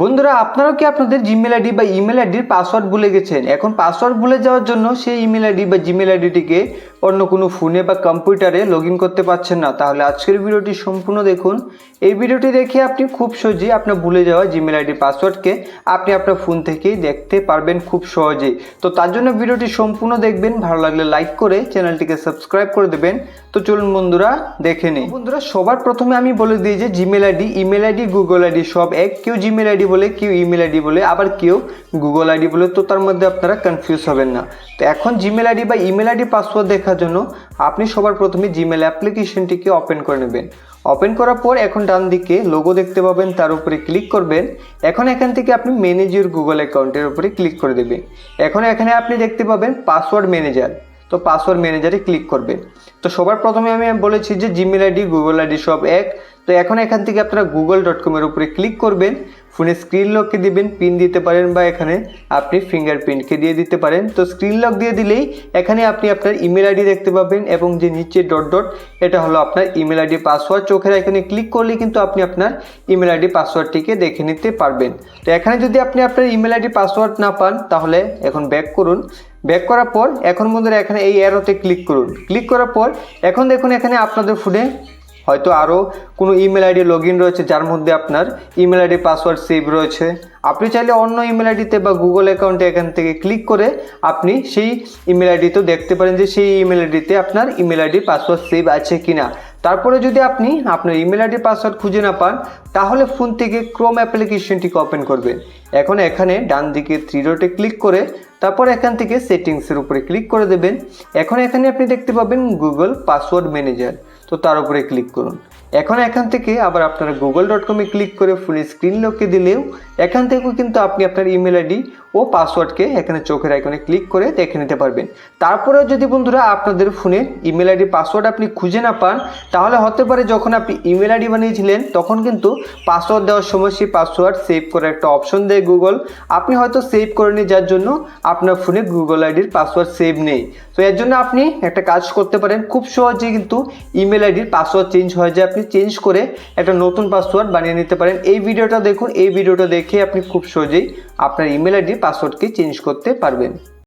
বন্ধুরা, আপনারাও কি আপনাদের জিমেল আইডি বা ইমেল আইডির পাসওয়ার্ড ভুলে গেছেন? এখন পাসওয়ার্ড ভুলে যাওয়ার জন্য সেই ইমেল আইডি বা জিমেল আইডিটিকে অন্য কোনো ফোনে বা কম্পিউটারে লগ ইন করতে পারছেন না। তাহলে আজকের ভিডিওটি সম্পূর্ণ দেখুন। এই ভিডিওটি দেখে আপনি খুব সহজেই আপনার ভুলে যাওয়া জিমেল আইডির পাসওয়ার্ডকে আপনি আপনার ফোন থেকেই দেখতে পারবেন খুব সহজেই। তো তার জন্য ভিডিওটি সম্পূর্ণ দেখবেন। ভালো লাগলে লাইক করে চ্যানেলটিকে সাবস্ক্রাইব করে দেবেন। তো চলুন বন্ধুরা, দেখে নিই। বন্ধুরা, সবার প্রথমে আমি বলে দিই যে Gmail ID email ID Google ID সব এক। কেউ জিমেল আইডি বলে, কেউ ইমেল আইডি বলে, আবার কেউ গুগল আইডি বলে, তো তার মধ্যে আপনারা কনফিউজ হবেন না। তো এখন জিমেল আইডি বা ইমেল আইডি পাসওয়ার্ড দেখার জন্য আপনি সবার প্রথমে জিমেল অ্যাপ্লিকেশনটিকে ওপেন করে নেবেন। ওপেন করার পর এখন ডান দিকে লোগো দেখতে পাবেন, তার উপরে ক্লিক করবেন। এখন এখান থেকে আপনি ম্যানেজ ইউর গুগল অ্যাকাউন্টের উপরে ক্লিক করে দেবেন। এখন এখানে আপনি দেখতে পাবেন পাসওয়ার্ড ম্যানেজার তো পাসওয়ার্ড ম্যানেজারে ক্লিক করবেন। তো সবার প্রথমে আমি বলেছি যে জিমেল আইডি গুগল আইডি সব এক। তো এখন এখান থেকে আপনারা গুগল ডট কমের উপরে ক্লিক করবেন। ফোনে স্ক্রিন লককে দিবেন পিন দিতে পারেন বা এখানে আপনি ফিঙ্গারপ্রিন্টকে দিয়ে দিতে পারেন। তো স্ক্রিন লক দিয়ে দিলেই এখানে আপনি আপনার ইমেল আইডি দেখতে পাবেন এবং যে নিচে ডট ডট এটা হলো আপনার ইমেল আইডি পাসওয়ার্ড চোখের এখানে ক্লিক করলে কিন্তু আপনি আপনার ইমেল আইডি পাসওয়ার্ডটিকে দেখে নিতে পারবেন। তো এখানে যদি আপনি আপনার ইমেল আইডি পাসওয়ার্ড না পান, তাহলে এখন ব্যাক করুন। ব্যাক করার পর এখন বন্ধুরা এখানে এই অ্যারোতে ক্লিক করুন। ক্লিক করার পর এখন দেখুন এখানে আপনাদের ফোনে হয়তো আরও কোনো ইমেল আইডি লগ ইন রয়েছে, যার মধ্যে আপনার ইমেল আইডি পাসওয়ার্ড সেভ রয়েছে। আপনি চাইলে অন্য ইমেল আইডিতে বা গুগল অ্যাকাউন্টে এখান থেকে ক্লিক করে আপনি সেই ইমেল আইডিতেও দেখতে পারেন যে সেই ইমেল আইডিতে আপনার ইমেল আইডি পাসওয়ার্ড সেভ আছে কি না তারপরে যদি আপনি আপনার ইমেল আইডি পাসওয়ার্ড খুঁজে না পান, তাহলে ফোন থেকে ক্রোম অ্যাপ্লিকেশনটিকে ওপেন করবেন। এখন এখানে ডান দিকে থ্রি ডটে ক্লিক করে তারপর এখান থেকে সেটিংসের উপরে ক্লিক করে দেবেন। এখন এখানে আপনি দেখতে পাবেন গুগল পাসওয়ার্ড ম্যানেজার তো তার উপরে ক্লিক করুন। এখন এখান থেকে আবার আপনারা গুগল ডট কমে ক্লিক করে ফুল স্ক্রিন লককে দিলেও এখান থেকেও কিন্তু আপনি আপনার ইমেল আইডি ও পাসওয়ার্ডকে এখানে চোখের আইকনে ক্লিক করে দেখে নিতে পারবেন। তারপরেও যদি বন্ধুরা আপনাদের ফোনে ইমেল আইডি পাসওয়ার্ড আপনি খুঁজে না পান, তাহলে হতে পারে যখন আপনি ইমেল আইডি বানিয়েছিলেন, তখন কিন্তু পাসওয়ার্ড দেওয়ার সময় সেই পাসওয়ার্ড সেভ করার একটা অপশন দেয় গুগল আপনি হয়তো সেভ করে নিয়ে যার জন্য আপনার ফোনে গুগল আইডির পাসওয়ার্ড সেভ নেই। তো এর জন্য আপনি একটা কাজ করতে পারেন। খুব সহজেই কিন্তু ইমেল আইডির পাসওয়ার্ড চেঞ্জ হয়ে যায়। আপনি চেঞ্জ করে একটা নতুন পাসওয়ার্ড বানিয়ে নিতে পারেন। এই ভিডিওটা দেখুন। এই ভিডিওটা দেখে আপনি খুব সহজেই আপনার ইমেল আইডির পাসওয়ার্ডকে চেঞ্জ করতে পারবেন।